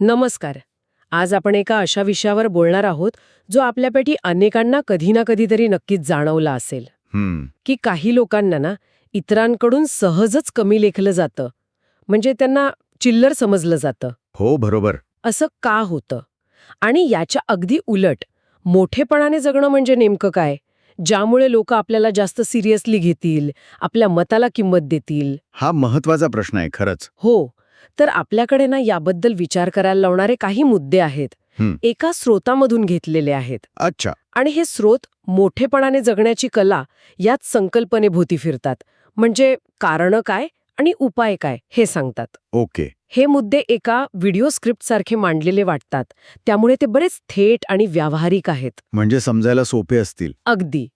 नमस्कार. आज आपण एका अशा विषयावर बोलणार आहोत जो आपल्यापैकी अनेकांना कधी ना कधीतरी नक्कीच जाणवला असेल. की काही लोकांना ना इतरांकडून सहजच कमी लेखलं जातं. म्हणजे त्यांना चिल्लर समजलं जातं. हो बरोबर. असं का होतं? आणि याच्या अगदी उलट मोठेपणाने जगणं म्हणजे नेमकं काय? ज्यामुळे लोक आपल्याला जास्त सिरियसली घेतील आपल्या मताला किंमत देतील? हा महत्त्वाचा प्रश्न आहे खरंच. हो. तर आपल्याकडे ना याबद्दल विचार करायला लावणारे काही मुद्दे आहेत. एका स्रोतामधून घेतलेले आहेत. अच्छा. आणि हे स्रोत मोठेपणाने जगण्याची कला यात संकल्पनेभोवती फिरतात. म्हणजे कारणं काय आणि उपाय काय हे सांगतात. ओके. हे मुद्दे एका व्हिडिओ स्क्रिप्टसारखे मांडलेले वाटतात. त्यामुळे ते बरेच थेट आणि व्यावहारिक आहेत. म्हणजे समजायला सोपे असतील. अगदी.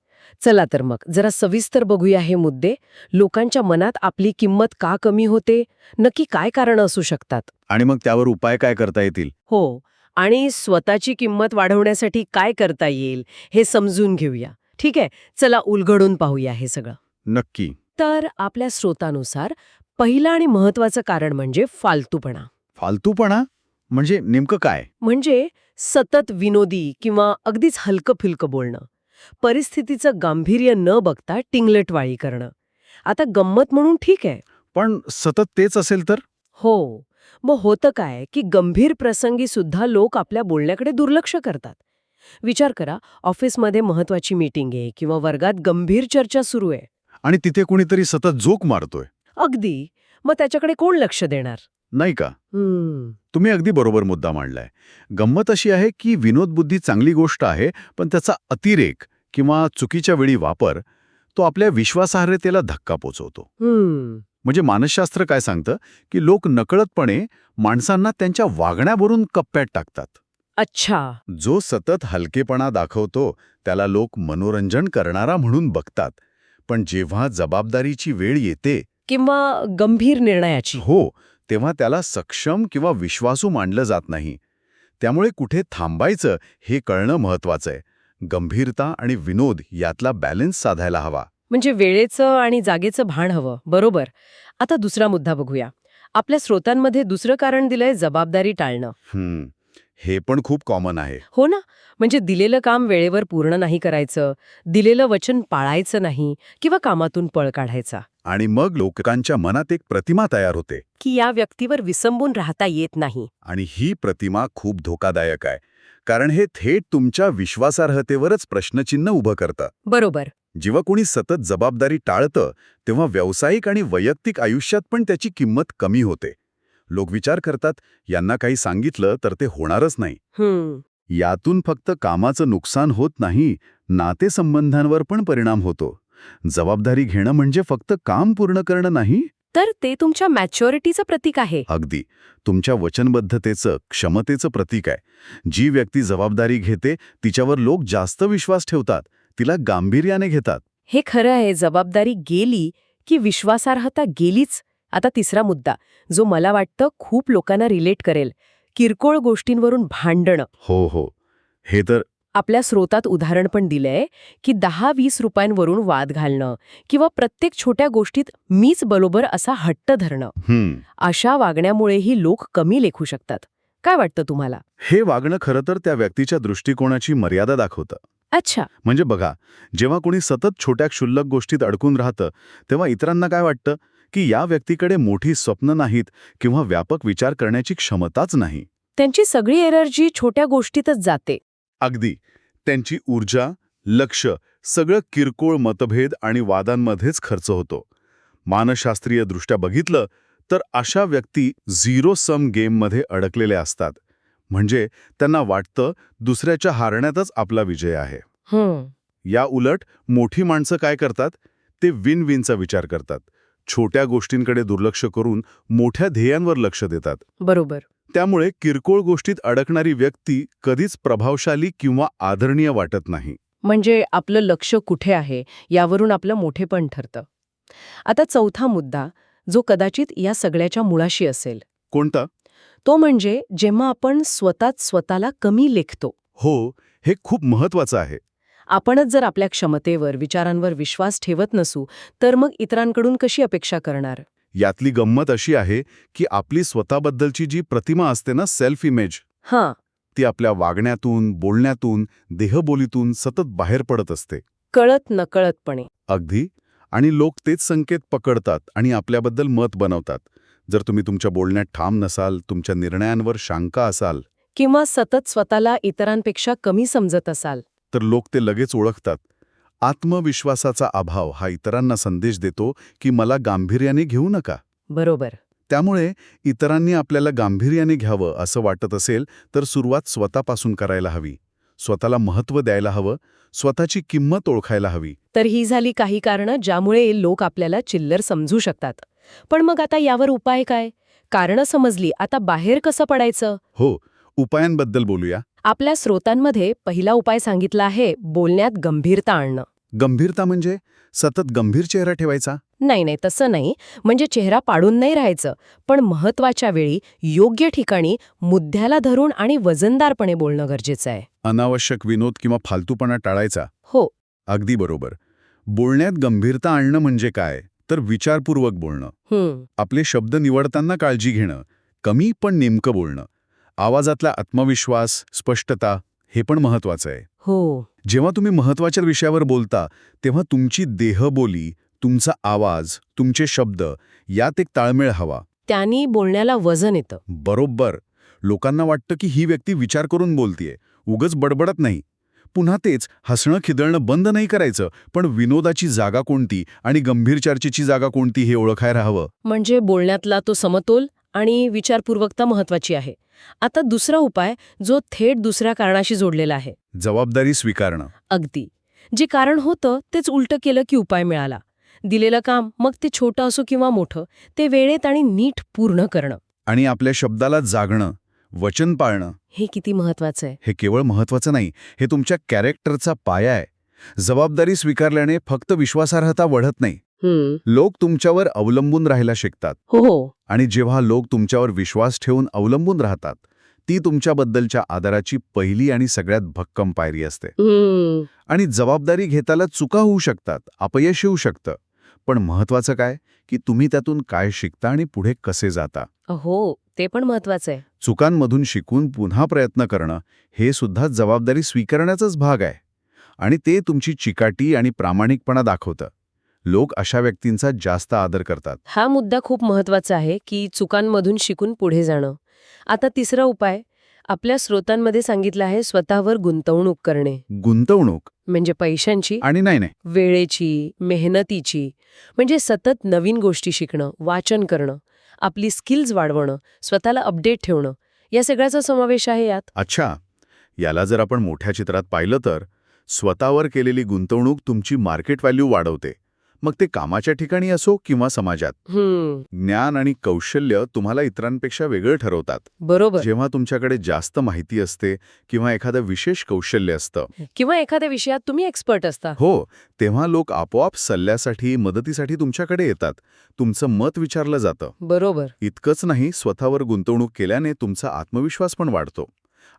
चला तर मग जरा सविस्तर बघूया हे मुद्दे. लोकांच्या मनात आपली किंमत का कमी होते? नक्की काय कारणं असू शकतात? आणि मग त्यावर उपाय काय करता येतील? हो आणि स्वतःची किंमत वाढवण्यासाठी काय करता येईल हे समजून घेऊया. ठीक आहे चला उलगडून पाहूया हे सगळं. नक्की. तर आपल्या स्रोतानुसार पहिलं आणि महत्वाचं कारण म्हणजे फालतूपणा. फालतूपणा? म्हणजे नेमकं काय? म्हणजे सतत विनोदी किंवा अगदीच हलकं फिलकं बोलणं. परिस्थितीचं गांभीर्य न बघता टिंगलटवाळी करणं. आता गंमत म्हणून ठीक आहे. पण सतत तेच असेल तर? हो. मग होतं काय की गंभीर प्रसंगी सुद्धा लोक आपल्या बोलण्याकडे दुर्लक्ष करतात. विचार करा ऑफिसमध्ये महत्वाची मीटिंग आहे किंवा वर्गात गंभीर चर्चा सुरू आहे. आणि तिथे कुणीतरी सतत जोक मारतोय. अगदी. मग त्याच्याकडे कोण लक्ष देणार? नाही का? तुम्ही अगदी बरोबर मुद्दा मांडलाय. गंमत अशी आहे की विनोदबुद्धी चांगली गोष्ट आहे पण त्याचा अतिरेक किंवा चुकीच्या वेळी वापर तो आपल्या विश्वासार्हतेला धक्का पोचवतो. म्हणजे मानसशास्त्र काय सांगतं? की लोक नकळतपणे माणसांना त्यांच्या वागण्यावरून कप्प्यात टाकतात. अच्छा. जो सतत हलकेपणा दाखवतो त्याला लोक मनोरंजन करणारा म्हणून बघतात. पण जेव्हा जबाबदारीची वेळ येते किंवा गंभीर निर्णयाची. हो तेव्हा त्याला सक्षम किंवा विश्वासू मानलं जात नाही. त्यामुळे कुठे थांबायचं हे कळणं महत्वाचं आहे. गंभीरता आणि विनोद यातला बॅलन्स साधायला हवा. म्हणजे वेळेचं आणि जागेचं भान हवं. बरोबर. आता दुसरा मुद्दा बघूया. आपल्या स्रोतांमध्ये दुसरं कारण दिलंय जबाबदारी टाळणं. हे पण खूप कॉमन आहे. हो ना? म्हणजे दिलेलं काम वेळेवर पूर्ण नाही करायचं दिलेलं वचन पाळायचं नाही किंवा कामातून पळ काढायचा. आणि मग लोकांच्या मनात एक प्रतिमा तयार होते. की या व्यक्तीवर विसंबून राहता येत नाही. आणि ही प्रतिमा खूप धोकादायक आहे. कारण हे थेट तुमच्या विश्वासार्हतेवरच प्रश्नचिन्ह उभं करतं. बरोबर. जेव्हा कोणी सतत जबाबदारी टाळतं तेव्हा व्यावसायिक आणि वैयक्तिक आयुष्यात पण त्याची किंमत कमी होते. लोक विचार करतात यांना काही सांगितलं तर ते होणारच नाही. यातून फक्त कामाचं नुकसान होत नाही नातेसंबंधांवर पण परिणाम होतो. जबाबदारी घेणं म्हणजे फक्त काम पूर्ण करणं नाही? तर ते तुमच्या मॅच्युरिटीचं प्रतीक आहे. अगदी. तुमच्या वचनबद्धतेचं क्षमतेचं प्रतीक आहे. जी व्यक्ती जबाबदारी घेते तिच्यावर लोक जास्त विश्वास ठेवतात. तिला गांभीर्याने घेतात. हे खरं आहे जबाबदारी गेली की विश्वासार्हता गेलीच? आता तिसरा मुद्दा जो मला वाटतं खूप लोकांना रिलेट करेल. किरकोळ गोष्टींवरून भांडणं. हो हो. हे तर आपल्या स्रोतात उदाहरण पण दिलंय की दहा वीस रुपयांवरून वाद घालणं किंवा प्रत्येक छोट्या गोष्टीत मीच बरोबर असा हट्ट धरणं. अशा वागण्यामुळेही लोक कमी लेखू शकतात. काय वाटतं तुम्हाला? हे वागणं खरं तर त्या व्यक्तीच्या दृष्टिकोनाची मर्यादा दाखवतं. अच्छा. म्हणजे बघा जेव्हा कोणी सतत छोट्या क्षुल्लक गोष्टीत अडकून राहतं तेव्हा इतरांना काय वाटतं? की या व्यक्तीकडे मोठी स्वप्न नाहीत किंवा व्यापक विचार करण्याची क्षमताच नाही. त्यांची सगळी एनर्जी छोट्या गोष्टीतच जाते. अगदी. त्यांची ऊर्जा लक्ष सगळं किरकोळ मतभेद आणि वादांमध्येच खर्च होतो. मानसशास्त्रीय दृष्ट्या बघितलं तर अशा व्यक्ती झिरो सम गेममध्ये अडकलेल्या असतात. म्हणजे त्यांना वाटतं दुसऱ्याच्या हारण्यातच आपला विजय आहे. हम्म या उलट मोठी माणसं काय करतात? ते विन विनचा विचार करतात. छोट्या गोष्टींकडे दुर्लक्ष करून मोठ्या ध्येयांवर लक्ष देतात. बरोबर. त्यामुळे किरकोळ गोष्टीत अडकणारी व्यक्ती कधीच प्रभावशाली किंवा आदरणीय वाटत नाही. म्हणजे आपलं लक्ष कुठे आहे यावरून आपलं मोठेपण ठरतं. आता चौथा मुद्दा जो कदाचित या सगळ्याच्या मुळाशी असेल. कोणता? तो म्हणजे जेव्हा आपण स्वतःच स्वतःला कमी लेखतो. हो हे खूप महत्वाचं आहे. आपणच जर आपल्या क्षमतेवर विचारांवर विश्वास ठेवत नसू तर मग इतरांकडून कशी अपेक्षा करणार? यातली गंमत अशी आहे की आपली स्वतःबद्दलची जी प्रतिमा असते ना सेल्फ इमेज हां. ती आपल्या वागण्यातून बोलण्यातून देहबोलीतून सतत बाहेर पडत असते. कळत नकळतपणे. अगदी. आणि लोक तेच संकेत पकडतात आणि आपल्याबद्दल मत बनवतात. जर तुम्ही तुमच्या बोलण्यात ठाम नसाल तुमच्या निर्णयांवर शांका असाल किंवा सतत स्वतःला इतरांपेक्षा कमी समजत असाल. तर लोक ते लगेच ओळखतात. आत्मविश्वासाचा अभाव हा इतरांना संदेश देतो की मला गांभीर्याने घेऊ नका. बरोबर. त्यामुळे इतरांनी आपल्याला गांभीर्याने घ्यावं असं वाटत असेल तर सुरुवात स्वतःपासून करायला हवी. स्वतःला महत्त्व द्यायला हवं स्वतःची किंमत ओळखायला हवी. तर ही झाली काही कारणं ज्यामुळे लोक आपल्याला चिल्लर समजू शकतात. पण मग आता यावर उपाय काय? कारणं समजली आता बाहेर कसं पडायचं? हो उपायांबद्दल बोलूया. आपल्या स्रोतांमध्ये पहिला उपाय सांगितला आहे बोलण्यात गंभीरता आणणं. गंभीरता म्हणजे सतत गंभीर चेहरा ठेवायचा? नाही नाही तसं नाही. म्हणजे चेहरा पाडून नाही राहायचं. पण महत्त्वाच्या वेळी योग्य ठिकाणी मुद्द्याला धरून आणि वजनदारपणे बोलणं गरजेचं आहे. अनावश्यक विनोद किंवा फालतूपणा टाळायचा? हो. अगदी बरोबर. बोलण्यात गंभीरता आणणं म्हणजे काय? तर विचारपूर्वक बोलणं. हम्म. आपले शब्द निवडताना काळजी घेणं. कमी पण नेमकं बोलणं. आवाजातला आत्मविश्वास स्पष्टता हे पण महत्वाचं आहे. हो. जेव्हा तुम्ही महत्त्वाच्या विषयावर बोलता तेव्हा तुमची देहबोली तुमचा आवाज तुमचे शब्द यात एक ताळमेळ हवा. त्यांनी बोलण्याला वजन येतं. बरोबर. लोकांना वाटतं की ही व्यक्ती विचार करून बोलतीये. उगच बडबडत नाही. पुन्हा तेच हसणं खिदळणं बंद नाही करायचं पण विनोदाची जागा कोणती आणि गंभीर चर्चेची जागा कोणती हे ओळखायला हवं. म्हणजे बोलण्यातला तो समतोल? आणि विचारपूर्वकता महत्वाची आहे. आता दुसरा उपाय जो थेट दुसऱ्या कारणाशी जोडलेला आहे. जबाबदारी स्वीकारणं. अगदी. जे कारण होतं तेच उलटं केलं की उपाय मिळाला. दिलेलं काम मग ते छोटं असो किंवा मोठं ते वेळेत आणि नीट पूर्ण करणं. आणि आपल्या शब्दाला जागणं वचन पाळणं. हे किती महत्वाचं आहे. हे केवळ महत्वाचं नाही हे तुमच्या कॅरेक्टरचा पाया आहे. जबाबदारी स्वीकारल्याने फक्त विश्वासार्हता वाढत नाही. लोक तुमच्यावर अवलंबून राहायला शिकतात. हो हो. आणि जेव्हा लोक तुमच्यावर विश्वास ठेवून अवलंबून राहतात ती तुमच्याबद्दलच्या आदराची पहिली आणि सगळ्यात भक्कम पायरी असते. आणि जबाबदारी घेताना चुका होऊ शकतात अपयश येऊ शकतं. पण महत्वाचं काय? की तुम्ही त्यातून काय शिकता आणि पुढे कसे जाता? हो ते पण महत्वाचं आहे. चुकांमधून शिकून पुन्हा प्रयत्न करणं हे सुद्धा जबाबदारी स्वीकारण्याचाच भाग आहे. आणि ते तुमची चिकाटी आणि प्रामाणिकपणा दाखवतं. लोक अशा व्यक्तींचा जास्त आदर करतात. हा मुद्दा खूप महत्त्वाचा आहे की चुकांमधून शिकून पुढे जाणं. आता तिसरा उपाय आपल्या स्रोतांमध्ये सांगितलं आहे स्वतःवर गुंतवणूक करणे. गुंतवणूक? म्हणजे पैशांची आणि नाही नाही. वेळेची मेहनतीची. म्हणजे सतत नवीन गोष्टी शिकणं वाचन करणं आपली स्किल्स वाढवणं स्वतःला अपडेट ठेवणं. या सगळ्याचा समावेश आहे यात. अच्छा. याला जर आपण मोठ्या चित्रात पाहिलं तर स्वतःवर केलेली गुंतवणूक तुमची मार्केट व्हॅल्यू वाढवते. मग ते कामाच्या ठिकाणी असो किंवा समाजात. ज्ञान आणि कौशल्य तुम्हाला इतरांपेक्षा वेगळं ठरवतात. बरोबर. जेव्हा तुमच्याकडे जास्त माहिती असते किंवा एखादं विशेष कौशल्य असतं. किंवा एखाद्या विषयात तुम्ही एक्सपर्ट असता. हो तेव्हा लोक आपोआप सल्ल्यासाठी मदतीसाठी तुमच्याकडे येतात. तुमचं मत विचारलं जातं. बरोबर. इतकंच नाही स्वतःवर गुंतवणूक केल्याने तुमचा आत्मविश्वास पण वाढतो.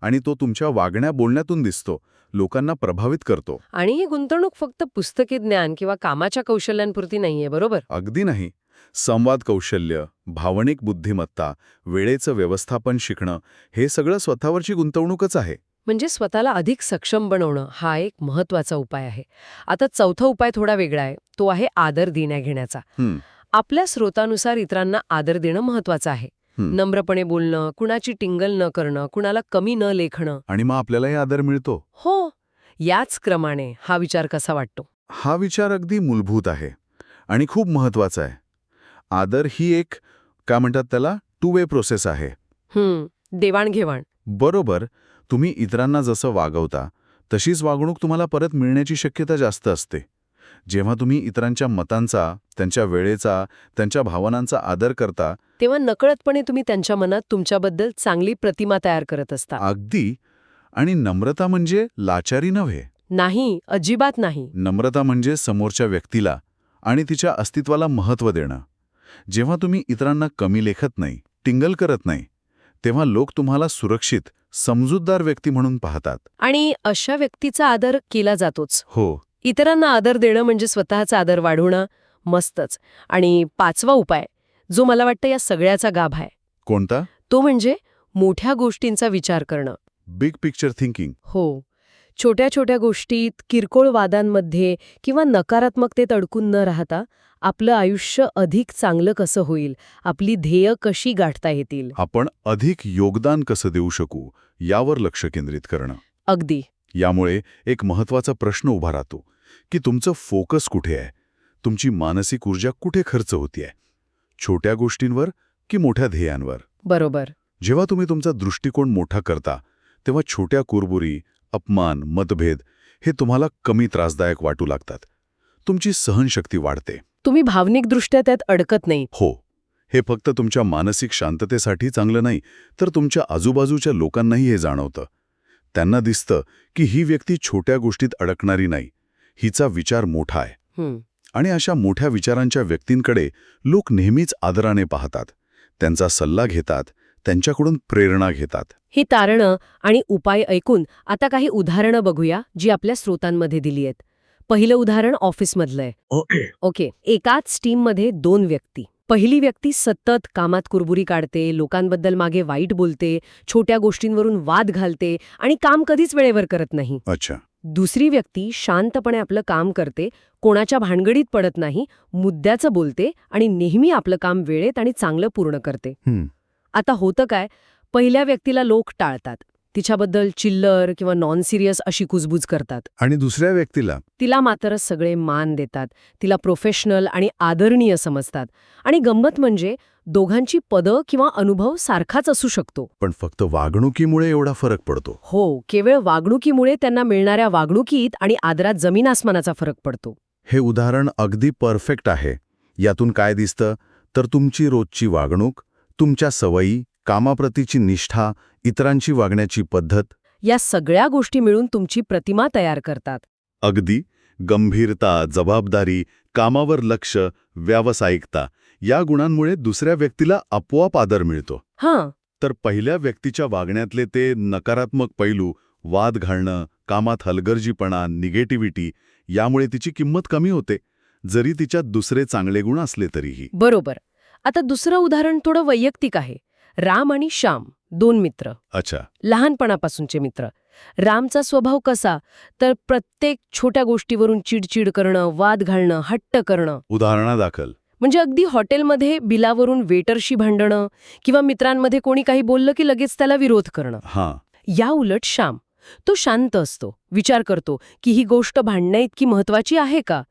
आणि तो तुमच्या वागण्या बोलण्यातून दिसतो. लोकांना प्रभावित करतो. आणि ही गुंतवणूक फक्त पुस्तकी ज्ञान किंवा कामाच्या कौशल्यांपुरती नाहीये बरोबर? अगदी नाही. संवाद कौशल्य भावनिक बुद्धिमत्ता वेळेचं व्यवस्थापन शिकणं हे सगळं स्वतःवरची गुंतवणूकच आहे. म्हणजे स्वतःला अधिक सक्षम बनवणं हा एक महत्त्वाचा उपाय आहे. आता चौथा उपाय थोडा वेगळा आहे. तो आहे आदर देण्या-घेण्याचा. हं, आपल्या स्रोतानुसार इतरांना आदर देणं महत्वाचं आहे. नम्रपणे बोलणं कुणाची टिंगल न करणं कुणाला कमी न लेखणं. आणि मग आपल्यालाही आदर मिळतो? हो याच क्रमाने हा विचार कसा वाटतो? हा विचार अगदी मूलभूत आहे आणि खूप महत्त्वाचा आहे. आदर ही एक काय म्हणतात त्याला टू वे प्रोसेस आहे देवाणघेवाण. बरोबर तुम्ही इतरांना जसं वागवता तशीच वागणूक तुम्हाला परत मिळण्याची शक्यता जास्त असते. जेव्हा तुम्ही इतरांच्या मतांचा त्यांच्या वेळेचा त्यांच्या भावनांचा आदर करता तेव्हा नकळतपणे तुम्ही त्यांच्या मनात तुमच्याबद्दल चांगली प्रतिमा तयार करत असता. अगदी. आणि नम्रता म्हणजे लाचारी नव्हे. नाही अजिबात नाही. नम्रता म्हणजे समोरच्या व्यक्तीला आणि तिच्या अस्तित्वाला महत्त्व देणं. जेव्हा तुम्ही इतरांना कमी लेखत नाही टिंगल करत नाही तेव्हा लोक तुम्हाला सुरक्षित समजूतदार व्यक्ती म्हणून पाहतात. आणि अशा व्यक्तीचा आदर केला जातोच. हो. इतरांना आदर देणं म्हणजे स्वतःचा आदर वाढवणं मस्तच. आणि पाचवा उपाय जो मला वाटतं या सगळ्याचा गाभ आहे. कोणता? तो म्हणजे मोठ्या गोष्टींचा विचार करणं. बिग पिक्चर थिंकिंग हो. छोट्या छोट्या गोष्टीत किरकोळ वादांमध्ये किंवा नकारात्मकतेत अडकून न राहता आपलं आयुष्य अधिक चांगलं कसं होईल आपली ध्येय कशी गाठता येतील? आपण अधिक योगदान कसं देऊ शकू यावर लक्ष केंद्रित करणं. अगदी. यामुळे एक महत्त्वाचा प्रश्न उभा राहतो की तुमचं फोकस कुठे आहे? तुमची मानसिक ऊर्जा कुठे खर्च होतीये? छोट्या गोष्टींवर की मोठ्या ध्येयांवर? बरोबर. जेव्हा तुम्ही तुमचा दृष्टिकोन मोठा करता तेव्हा छोट्या कुरबुरी अपमान मतभेद हे तुम्हाला कमी त्रासदायक वाटू लागतात. तुमची सहनशक्ती वाढते. तुम्ही भावनिकदृष्ट्या त्यात अडकत नाही. हो. हे फक्त तुमच्या मानसिक शांततेसाठी चांगलं नाही तर तुमच्या आजूबाजूच्या लोकांनाही हे जाणवतं. त्यांना दिसतं की ही व्यक्ती छोट्या गोष्टीत अडकणारी नाही. हिचा विचार मोठा आहे. हं, आणि अशा मोठ्या विचारांच्या व्यक्तींकडे लोक नेहमीच आदराने पाहतात. त्यांचा सल्ला घेतात. त्यांच्याकडून प्रेरणा घेतात. ही तारणं आणि उपाय ऐकून आता काही उदाहरणं बघूया जी आपल्या स्रोतांमध्ये दिली आहेत. पहिलं उदाहरण ऑफिसमधलं आहे. ओके. ओके. एकाच टीममध्ये दोन व्यक्ती. पहिली व्यक्ती सतत कामात कुरबुरी काढते लोकांबद्दल मागे वाईट बोलते छोट्या गोष्टींवरून वाद घालते आणि काम कधीच वेळेवर करत नाही. अच्छा. दुसरी व्यक्ती शांतपणे आपलं काम करते कोणाच्या भानगडीत पडत नाही मुद्द्याचं बोलते आणि नेहमी आपलं काम वेळेत आणि चांगलं पूर्ण करते. आता होतं काय पहिल्या व्यक्तीला लोक टाळतात. तिच्याबद्दल चिल्लर किंवा नॉन सिरियस अशी कुजबूज करतात. आणि दुसऱ्या व्यक्तीला? तिला मात्र सगळे मान देतात. तिला प्रोफेशनल आणि आदरणीय समजतात. आणि गंमत म्हणजे दोघांची पदं किंवा अनुभव सारखाच असू शकतो. पण फक्त वागणुकीमुळे एवढा फरक पडतो. हो केवळ वागणुकीमुळे त्यांना मिळणाऱ्या वागणुकीत आणि आदरात जमीन आसमानाचा फरक पडतो. हे उदाहरण अगदी परफेक्ट आहे. यातून काय दिसतं? तर तुमची रोजची वागणूक तुमच्या सवयी कामाप्रतीची निष्ठा इतरांची वागण्याची पद्धत या सगळ्या गोष्टी मिळून तुमची प्रतिमा तयार करतात. अगदी गंभीरता जबाबदारी कामावर लक्ष व्यावसायिकता या गुणांमुळे दुसऱ्या व्यक्तीला आपोआप आदर मिळतो. हां. तर पहिल्या व्यक्तीच्या वागण्यातले ते नकारात्मक पैलू वाद घालणं कामात हलगर्जीपणा निगेटिव्हिटी यामुळे तिची किंमत कमी होते जरी तिच्यात दुसरे चांगले गुण असले तरीही. बरोबर. आता दुसरं उदाहरण थोडं वैयक्तिक आहे. राम आणि श्याम दोन मित्र. अच्छा. लहानपणापासूनचे मित्र. रामचा स्वभाव कसा? तर प्रत्येक छोट्या गोष्टीवरून चिडचिड करणं वाद घालणं हट्ट करणं. उदाहरणादाखल म्हणजे अगदी हॉटेलमध्ये बिलावरून वेटरशी भांडणं किंवा मित्रांमध्ये कोणी काही बोललं की लगेच त्याला विरोध करणं. हां. या उलट श्याम तो शांत असतो विचार करतो की ही गोष्ट भांडण्याइतकी महत्वाची आहे का?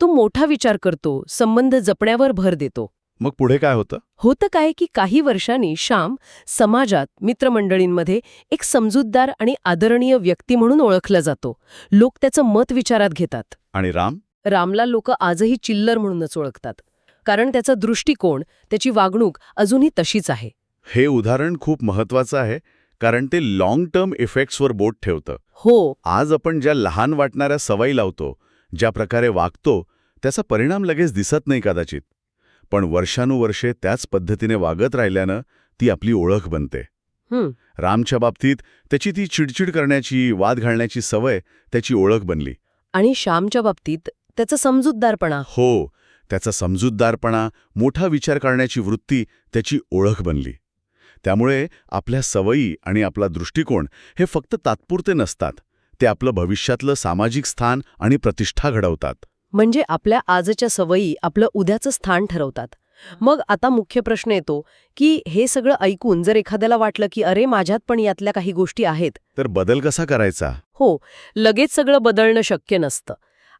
तो मोठा विचार करतो संबंध जपण्यावर भर देतो. मग पुढे काय होतं? होतं काय की काही वर्षांनी श्याम समाजात मित्रमंडळींमध्ये एक समजूतदार आणि आदरणीय व्यक्ती म्हणून ओळखला जातो. लोक त्याचं मत विचारात घेतात. आणि राम? रामला लोक आजही चिल्लर म्हणूनच ओळखतात. कारण त्याचा दृष्टिकोन त्याची वागणूक अजूनही तशीच आहे. हे उदाहरण खूप महत्वाचं आहे कारण ते लाँग टर्म इफेक्ट्सवर बोट ठेवतं. हो. आज आपण ज्या लहान वाटणाऱ्या सवयी लावतो ज्या प्रकारे वागतो त्याचा परिणाम लगेच दिसत नाही कदाचित. पण वर्षानुवर्षे त्याच पद्धतीने वागत राहिल्यानं ती आपली ओळख बनते. रामच्या बाबतीत त्याची ती चिडचिड करण्याची वाद घालण्याची सवय त्याची ओळख बनली. आणि श्यामच्या बाबतीत त्याचा समजूतदारपणा. हो त्याचा समजूतदारपणा मोठा विचार करण्याची वृत्ती त्याची ओळख बनली. त्यामुळे आपल्या सवयी आणि आपला दृष्टिकोन हे फक्त तात्पुरते नसतात. ते आपलं भविष्यातलं सामाजिक स्थान आणि प्रतिष्ठा घडवतात. म्हणजे आपल्या आजच्या सवयी आपलं उद्याचं स्थान ठरवतात. मग आता मुख्य प्रश्न येतो की हे सगळं ऐकून जर एखाद्याला वाटलं की अरे माझ्यात पण यातल्या काही गोष्टी आहेत. तर बदल कसा करायचा? हो लगेच सगळं बदलणं शक्य नसतं.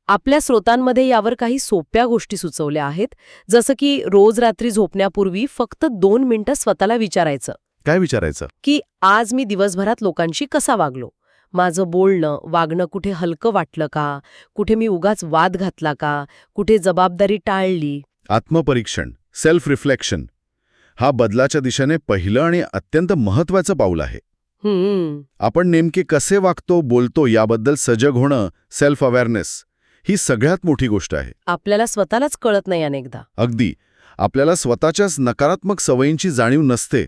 आपल्या स्रोतांमध्ये यावर काही सोप्या गोष्टी सुचवल्या आहेत जसं की रोज रात्री झोपण्यापूर्वी फक्त दोन मिनिटं स्वतःला विचारायचं. काय विचारायचं? की आज मी दिवसभरात लोकांशी कसा वागलो? माझं बोलणं वागणं कुठे हलकं वाटलं का? कुठे मी उगाच वाद घातला का? कुठे जबाबदारी टाळली? आत्मपरीक्षण सेल्फ रिफ्लेक्शन हा बदलाच्या दिशेने पहिलं आणि अत्यंत महत्वाचं पाऊल आहे. आपण नेमके कसे वागतो बोलतो याबद्दल सजग होणं सेल्फ अवेअरनेस ही सगळ्यात मोठी गोष्ट आहे. आपल्याला स्वतःलाच कळत नाही अनेकदा. अगदी. आपल्याला स्वतःच्याच नकारात्मक सवयींची जाणीव नसते.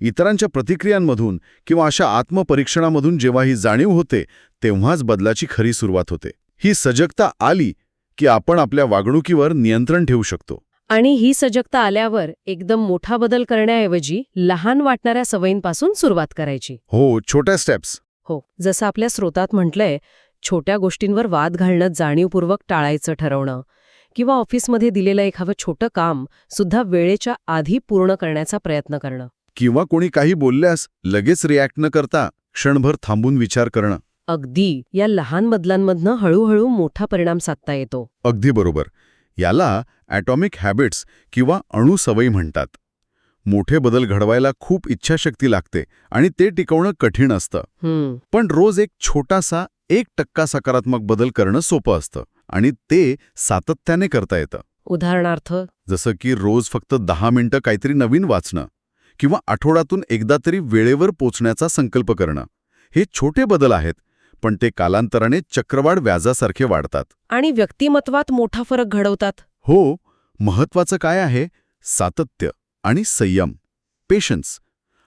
इतरांच्या प्रतिक्रियांमधून किंवा अशा आत्मपरीक्षणामधून जेव्हा ही जाणीव होते तेव्हाच बदलाची खरी सुरुवात होते. ही सजगता आली की आपण आपल्या वागणुकीवर नियंत्रण ठेवू शकतो. आणि ही सजगता आल्यावर एकदम मोठा बदल करण्याऐवजी लहान वाटणाऱ्या सवयींपासून सुरुवात करायची. हो छोट्या स्टेप्स हो जसं आपल्या स्रोतात म्हटलंय छोट्या गोष्टींवर वाद घालणं जाणीवपूर्वक टाळायचं ठरवणं किंवा ऑफिसमध्ये दिलेलं एखादं छोटं काम सुद्धा वेळेच्या आधी पूर्ण करण्याचा प्रयत्न करणं. किंवा कोणी काही बोलल्यास लगेच रिॲक्ट न करता क्षणभर थांबून विचार करणं. अगदी. या लहान बदलांमधनं हळूहळू मोठा परिणाम साधता येतो. अगदी बरोबर. याला ॲटॉमिक हॅबिट्स किंवा अणुसवयी म्हणतात. मोठे बदल घडवायला खूप इच्छाशक्ती लागते आणि ते टिकवणं कठीण असतं. पण रोज एक छोटासा एक टक्का सकारात्मक बदल करणं सोपं असतं आणि ते सातत्याने करता येतं. उदाहरणार्थ? जसं की रोज फक्त दहा मिनिटं काहीतरी नवीन वाचणं. किंवा आठवड्यातून एकदा तरी वेळेवर पोचण्याचा संकल्प करणं. हे छोटे बदल आहेत पण ते कालांतराने चक्रवाढ व्याजासारखे वाढतात. आणि व्यक्तिमत्वात मोठा फरक घडवतात? हो महत्वाचं काय आहे? सातत्य आणि संयम. पेशन्स.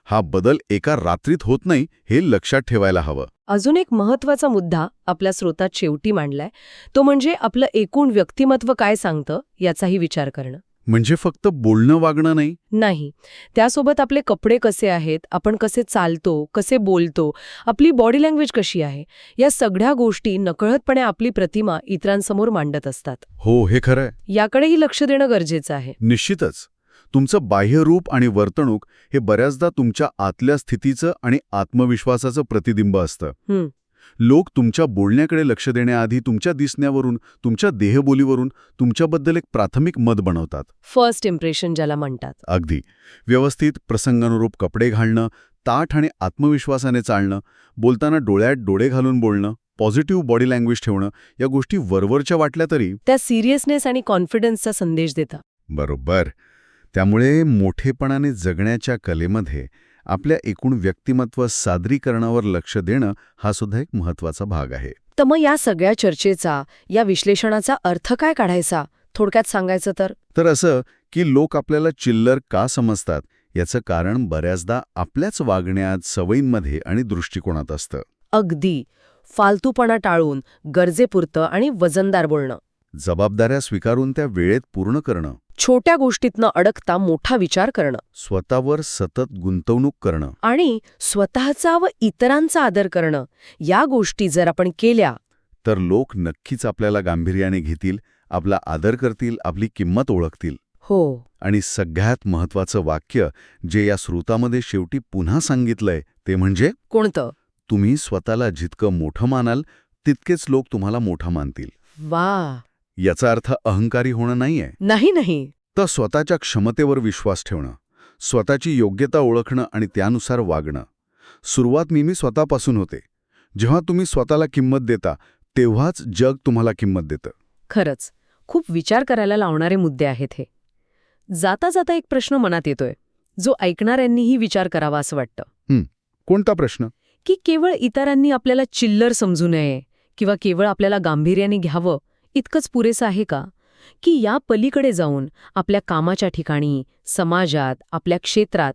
हा बदल एका रात्रीत होत नाही हे लक्षात ठेवायला हवं. अजून एक महत्त्वाचा मुद्दा आपल्या स्रोतात शेवटी मांडलाय तो म्हणजे आपलं एकूण व्यक्तिमत्व काय सांगतं याचाही विचार करणं. म्हणजे फक्त बोलणं वागणं नाही? नाही. त्यासोबत आपले कपडे कसे आहेत? आपण कसे चालतो? कसे बोलतो? आपली बॉडी लँग्वेज कशी आहे? या सगळ्या गोष्टी नकळतपणे आपली प्रतिमा इतरांसमोर मांडत असतात. हो हे खरंय. याकडेही लक्ष देणं गरजेचं आहे. निश्चितच. तुमचं बाह्य रूप आणि वर्तणूक हे बऱ्याचदा तुमच्या आतल्या स्थितीचं आणि आत्मविश्वासाचं प्रतिबिंब असतं. लोक तुमच्या बोलण्याकडे लक्ष देण्याआधी तुमच्या दिसण्यावरून तुमच्या देहबोलीवरून तुमच्याबद्दल एक प्राथमिक मत बनवतात. फर्स्ट इम्प्रेशन ज्याला म्हणतात. अगदी. व्यवस्थित प्रसंगानुरूप कपडे घालणं ताठ आणि आत्मविश्वासाने चालणं बोलताना डोळ्यात डोळे घालून बोलणं पॉझिटिव्ह बॉडी लँग्वेज ठेवणं या गोष्टी वरवरच्या वाटल्या तरी त्या सिरियसनेस आणि कॉन्फिडन्सचा संदेश देतात बरोबर. त्यामुळे मोठेपणाने जगण्याच्या कलेमध्ये आपल्या एकूण व्यक्तिमत्व सादरीकरणावर लक्ष देणं हा सुद्धा एक महत्त्वाचा भाग आहे. तर मग या सगळ्या चर्चेचा या विश्लेषणाचा अर्थ काय काढायचा? थोडक्यात सांगायचं तर? तर असं की लोक आपल्याला चिल्लर का समजतात याचं कारण बऱ्याचदा आपल्याच वागण्यात सवयींमध्ये आणि दृष्टिकोनात असतं. अगदी. फालतूपणा टाळून गरजेपुरतं आणि वजनदार बोलणं. जबाबदाऱ्या स्वीकारून त्या वेळेत पूर्ण करणं. छोट्या गोष्टीतनं अडकता मोठा विचार करणं. स्वतःवर सतत गुंतवणूक करणं. आणि स्वतःचा व इतरांचा आदर करणं. या गोष्टी जर आपण केल्या तर लोक नक्कीच आपल्याला गांभीर्याने घेतील आपला आदर करतील आपली किंमत ओळखतील. हो. आणि सगळ्यात महत्वाचं वाक्य जे या श्रोतामध्ये शेवटी पुन्हा सांगितलंय ते म्हणजे कोणतं? तुम्ही स्वतःला जितकं मोठं मानाल तितकेच लोक तुम्हाला मोठं मानतील. वा! याचा अर्थ अहंकारी होणं नाहीये. नाही नाही. तर स्वतःच्या क्षमतेवर विश्वास ठेवणं स्वतःची योग्यता ओळखणं आणि त्यानुसार वागणं. सुरुवात नेहमी स्वतःपासून होते. जेव्हा तुम्ही स्वतःला किंमत देता तेव्हाच जग तुम्हाला किंमत देतं. खरंच खूप विचार करायला लावणारे मुद्दे आहेत हे. जाता जाता एक प्रश्न मनात येतोय जो ऐकणाऱ्यांनीही विचार करावा असं वाटतं. कोणता प्रश्न? की केवळ इतरांनी आपल्याला चिल्लर समजू नये किंवा केवळ आपल्याला गांभीर्याने घ्यावं इतकंच पुरेसं आहे का? की या पलीकडे जाऊन आपल्या कामाच्या ठिकाणी समाजात आपल्या क्षेत्रात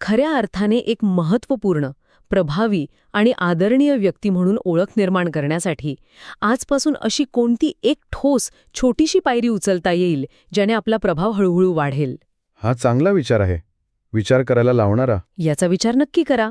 खऱ्या अर्थाने एक महत्त्वपूर्ण प्रभावी आणि आदरणीय व्यक्ती म्हणून ओळख निर्माण करण्यासाठी आजपासून अशी कोणती एक ठोस छोटीशी पायरी उचलता येईल ज्याने आपला प्रभाव हळूहळू वाढेल? हा चांगला विचार आहे. विचार करायला लावणारा. याचा विचार नक्की करा.